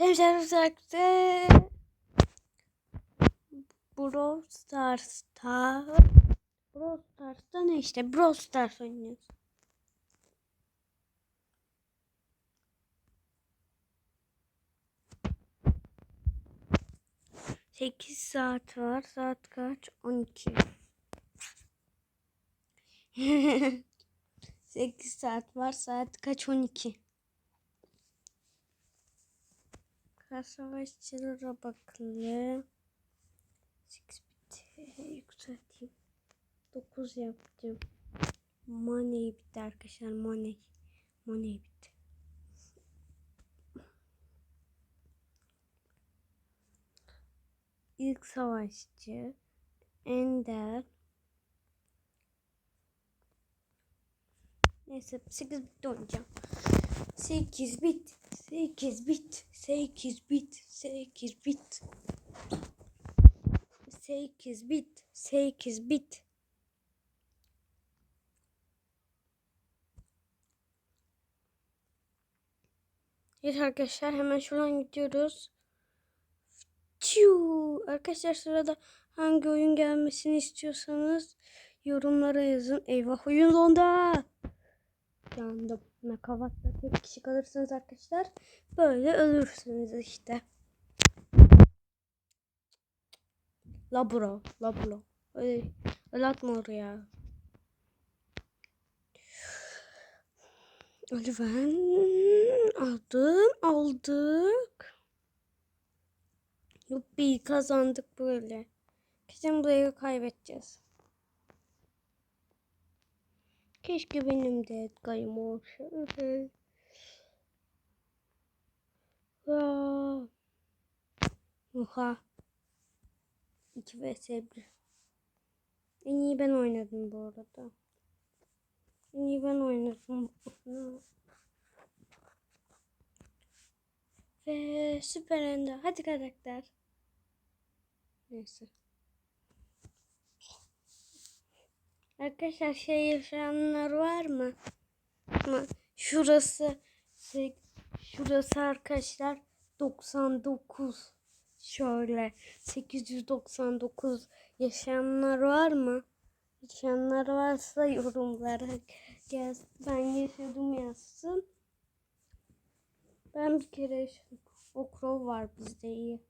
Uzak'ta Brawl Stars'ta Brawl Stars'ta ne işte Brawl Stars oynuyoruz. Sekiz saat var. Saat kaç? On iki. Sekiz saat var. Saat kaç? On iki. Savaşçılara bakalım. 8 bitti. Yükselteyim. 9 yaptım. Money bitti arkadaşlar. Money. Money bitti. İlk savaşçı. Ender. Neyse 8 bitti oynayacağım. 8 bit, 8 bit, 8 bit, 8 bit. 8 bit, 8 bit. Evet arkadaşlar hemen şuradan gidiyoruz. Çiu. Arkadaşlar sırada hangi oyun gelmesini istiyorsanız yorumlara yazın. Eyvah oyun zonda. Yandım. Nakavatta tek kişi kalırsanız arkadaşlar böyle ölürsünüz işte. Labro, labro. Öyle, öyle atma oraya. Lütfen aldım, aldık. Yuppi kazandık böyle. Kesin burayı kaybedeceğiz. Keşke benim de Edgar'ım. Aa. Oha. 2 vs 1. En iyi ben oynadım bu arada. En iyi ben oynadım. Ve süper ender. Hadi karakter. Neyse. Arkadaşlar şey yaşayanlar var mı? Ama şurası şey, şurası arkadaşlar 99 şöyle 899 yaşayanlar var mı? Yaşayanlar varsa yorumlara gez. Ben yaşadım yazsın. Ben bir kere yaşadım. O var bizde iyi.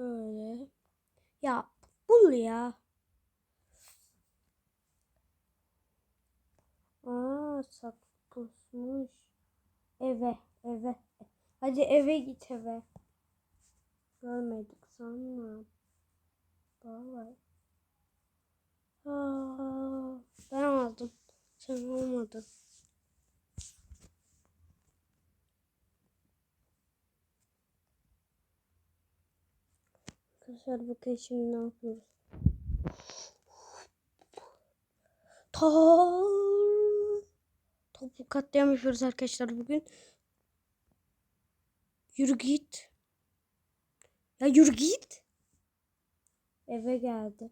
Şöyle. Ya bul ya. Aa sakpusmuş. Eve eve. Hadi eve git eve. Görmedik sanma. Bye. Aa, ben aldım. Sen olmadın. Arkadaşlar bakın şimdi ne yapıyoruz. Ta Topu katliam yapıyoruz arkadaşlar bugün. Yürü git. Ya yürü git. Eve geldi.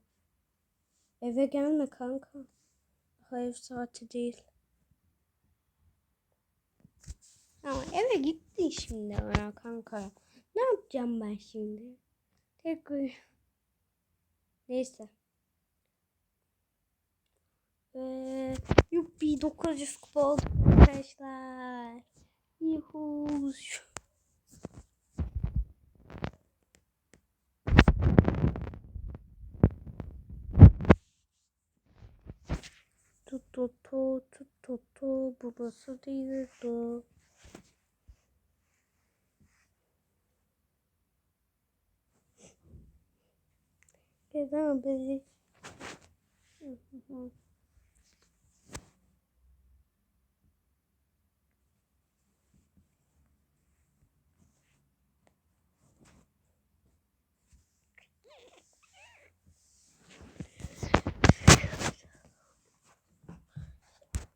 Eve gelme kanka. Hayır saati değil. Ama eve gitti şimdi ya kanka. Ne yapacağım ben şimdi? Tek Neyse. Ve yuppi 900 kupa oldu arkadaşlar. Yuhuu. Tu tu tu tu tu tu burası değildi. Neden böyle?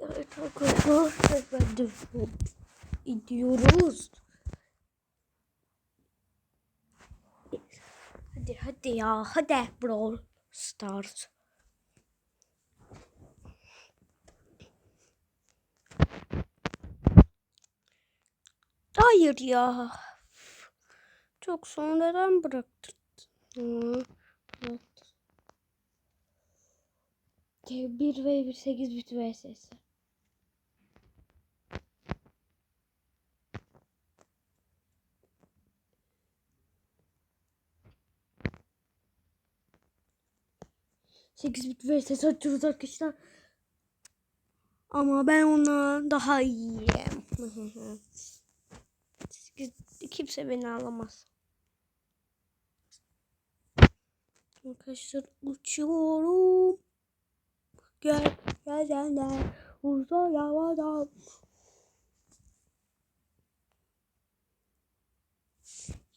Evet arkadaşlar ben de gidiyoruz. hadi hadi ya hadi Brawl Stars. Hayır ya. Çok sonradan bıraktım. Evet. Bir ve bir sekiz bit vs. Sekiz bit vs açıyoruz arkadaşlar. Ama ben ondan daha iyiyim. Kimse beni alamaz. Arkadaşlar uçuyorum. Gel gel gel gel. Uzay havada.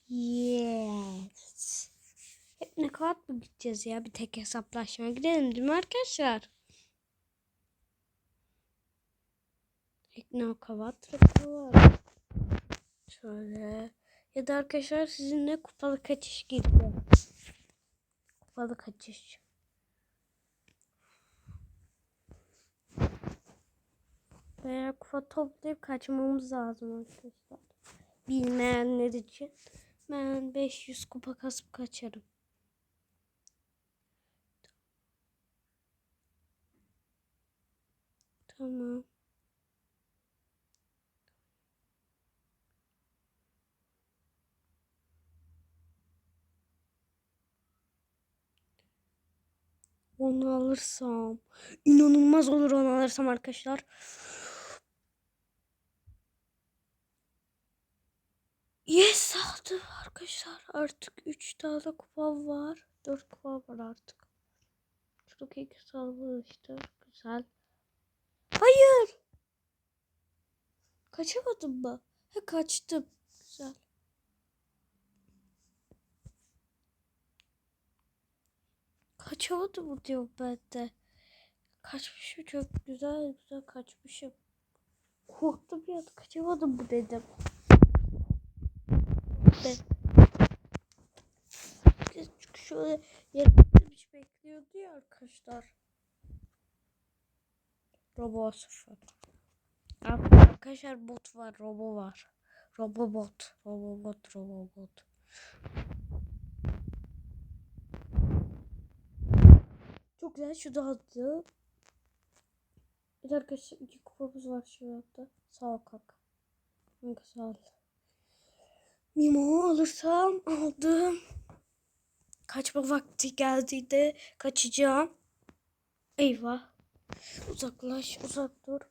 Yes. Ne kadar mı gideceğiz ya? Bir tek hesaplaşmaya gidelim değil mi arkadaşlar? Ekno kavat var. Şöyle. Ya da arkadaşlar sizinle kupalı kaçış girdi. Kupalı kaçış. Veya kupa toplayıp kaçmamız lazım arkadaşlar. Bilmeyenler için. Ben 500 kupa kasıp kaçarım. Tamam. Onu alırsam inanılmaz olur onu alırsam arkadaşlar. Yes aldı arkadaşlar. Artık 3 tane kupa var. 4 kupa var artık. Çok iyi sağlıklı Güzel. Hayır. Kaçamadım mı? He kaçtım. Güzel. Kaçamadım mı diyor ben de. Kaçmışım çok güzel güzel kaçmışım. Korktum ya kaçamadım mı dedim. Ben. Çünkü şöyle yaratmış bekliyordu ya arkadaşlar. Robo sıfır. Arkadaşlar bot var, robo var. Robobot, robobot, robobot. Çok güzel şu da. Bir de arkadaşlar iki kupamız var şu anda. Sağ ol kanka. Kanka sağ ol. Mimo alırsam aldım. Kaçma vakti geldiğinde kaçacağım. Eyvah. Uzaklaş, uzak dur.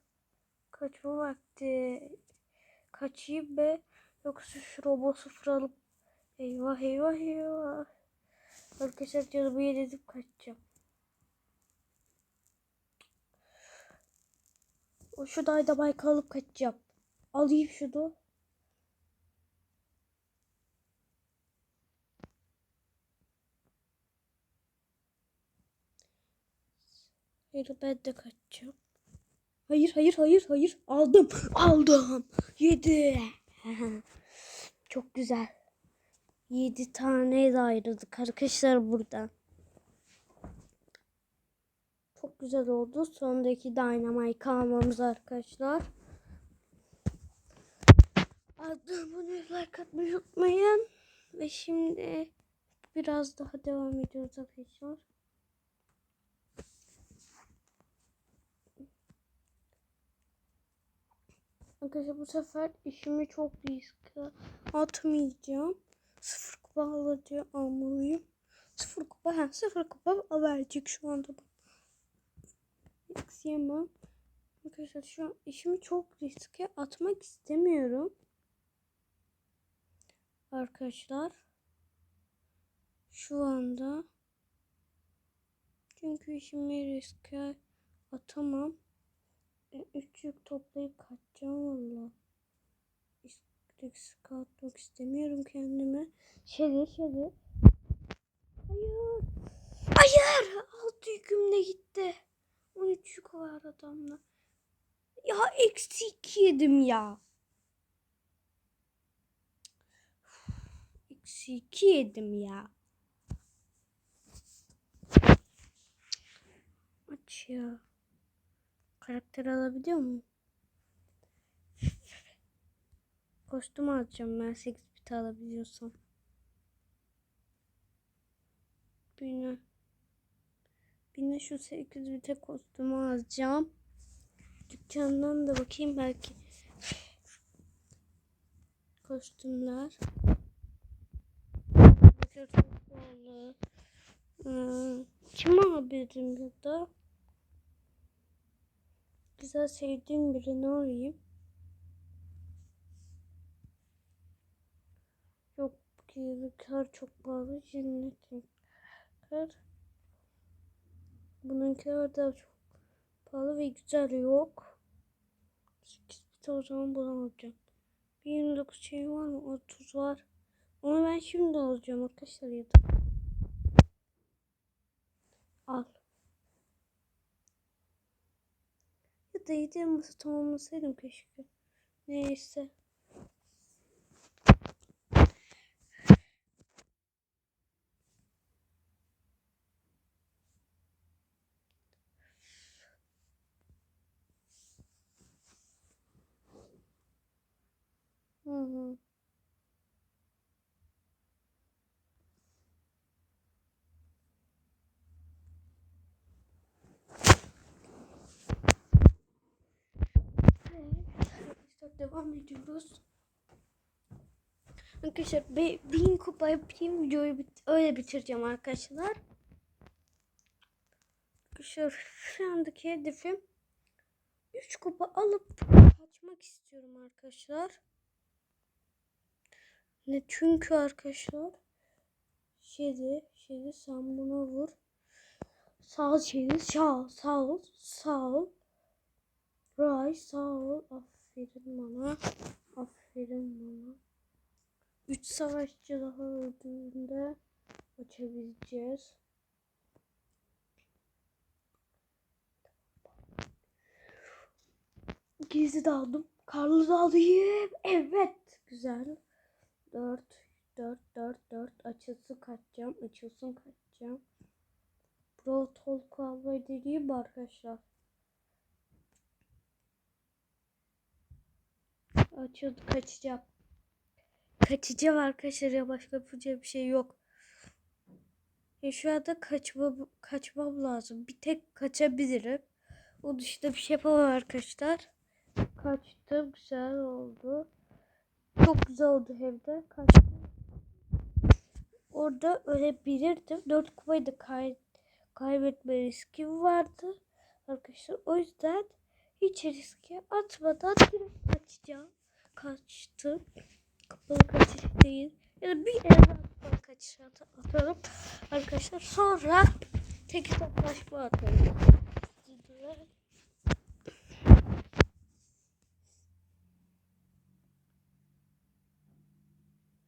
Kaçma vakti. Kaçayım be. Yoksa şu robotu sıfır alıp. Eyvah eyvah eyvah. Arkadaşlar canımı yenilip kaçacağım. O şu dayda bayka alıp kaçacağım. Alayım şunu. Hayır ben de kaçacağım. Hayır hayır hayır hayır. Aldım. Aldım. Yedi. Çok güzel. Yedi tane de ayrıldık arkadaşlar buradan. Çok güzel oldu. Sondaki dynamite almamız arkadaşlar. Abone like atmayı unutmayın. Ve şimdi biraz daha devam ediyoruz arkadaşlar Arkadaşlar bu sefer işimi çok riske atmayacağım. Sıfır kupa alacağım, almalıyım. Sıfır kupa, ha sıfır kupa verecek şu anda. Yemem. Arkadaşlar şu an işimi çok riske atmak istemiyorum. Arkadaşlar. Şu anda. Çünkü işimi riske atamam. E, üç yük toplayıp kaçacağım valla. Risk atmak istemiyorum kendime. Şöyle şöyle. Hayır. Hayır. Altı yüküm de gitti. 13 yük var adamla. Ya eksi iki yedim ya. Eksi iki yedim ya. Aç ya. Karakter alabiliyor mu? kostüm alacağım ben 8 bit alabiliyorsam. Birine, birine şu 8 bite kostümü alacağım. Dükkandan da bakayım belki kostümler. Hmm, kim alabilirim burada? Güzel sevdiğim birini arayayım. Yok kar çok pahalı. Cennetin kar. Bununkiler de çok pahalı ve güzel yok. 8 bit o zaman. Bir 29 şey var mı? 30 var. Onu ben şimdi alacağım arkadaşlar ya da. Al. Ya da yedi masa tamamlasaydım keşke. Neyse. Hı devam ediyoruz. Arkadaşlar be, bin kupa yapayım videoyu bit öyle bitireceğim arkadaşlar. Arkadaşlar şu andaki hedefim 3 kupa alıp kaçmak istiyorum arkadaşlar. Ne çünkü arkadaşlar şeydi şeydi sen buna vur. Sağ ol şeydi sağ ol sağ ol sağ ol. Ray sağ ol. Aferin bana. Aferin bana. Üç savaşçı daha öldüğünde açabileceğiz. Gizli daldım. Karlı daldım. Evet. Güzel. 4 4 4 4 açılsın kaçacağım. Açılsın kaçacağım. Pro Talk almayı deneyeyim arkadaşlar? Açıldı kaçacağım. Kaçacağım arkadaşlar ya başka yapacak bir şey yok. Ya şu anda kaçmam, kaçmam lazım. Bir tek kaçabilirim. O dışında bir şey yapamam arkadaşlar. Kaçtım güzel oldu. Çok güzel oldu hem de. Kaçtım. Orada ölebilirdim. Dört kupayı da kay kaybetme riskim vardı. Arkadaşlar o yüzden hiç riske atmadan direkt kaçacağım. Kaçtım. Kapalı kaçış değil. Ya da bir evden kapalı kaçış atarım. Arkadaşlar sonra tek hesaplaşma atarım.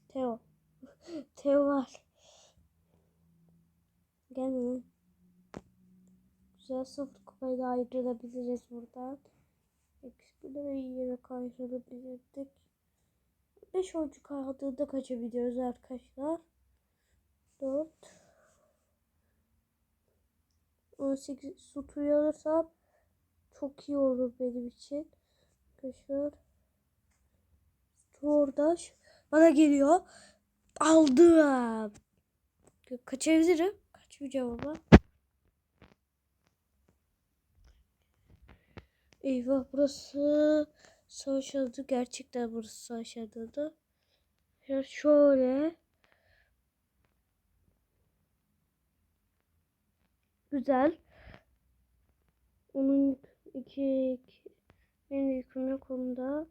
Teo. Teo var. Gelme. Güzel sıfır kupayla ayrılabiliriz buradan. Eksileri yere kaydırabilirdik. 5 oyuncu kaldığında kaçabiliyoruz arkadaşlar. 4 18 sutuyu alırsam çok iyi olur benim için. Arkadaşlar. Orada. Bana geliyor. Aldım. Kaçabilirim. Kaçmayacağım ama. Eyvah burası savaş alanı. Gerçekten burası savaş alanı. Ya şöyle. Güzel. Onun iki, iki benim yüküm yok onda.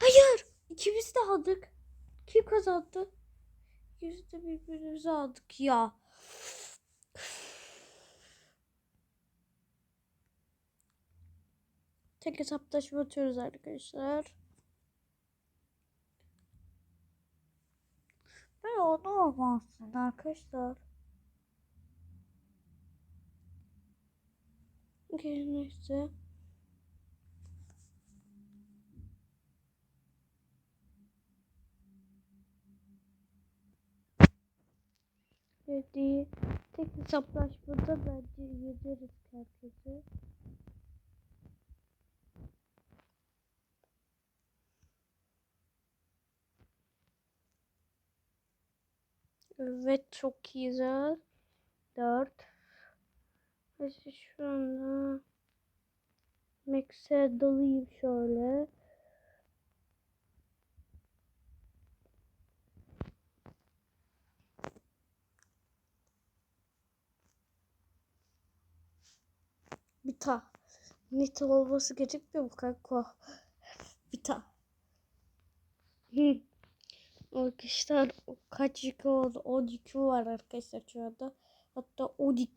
Hayır. İkimiz de aldık. Kim kazandı? İkimiz de birbirimizi aldık ya. Tek hesaplaşma atıyoruz arkadaşlar. Ben onu olmazsın arkadaşlar. Neyse. Dediği tek hesaplaşmada bence yederiz herkese. Evet çok güzel. Dört. Hadi şu anda Max'e dalayım şöyle. Bita. Nita olması gerekmiyor mu kanka? Bita. Arkadaşlar kaç yıkı oldu? 10 yıkı var arkadaşlar şu anda. Hatta 12.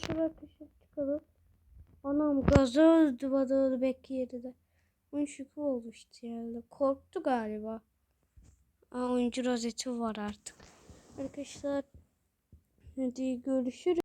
Şuraya arkadaşlar çıkalım. Anam gazı öldü bana bekleyedi de. 13 yıkı oldu işte yani. Korktu galiba. Aa, oyuncu rozeti var artık. Arkadaşlar hadi görüşürüz.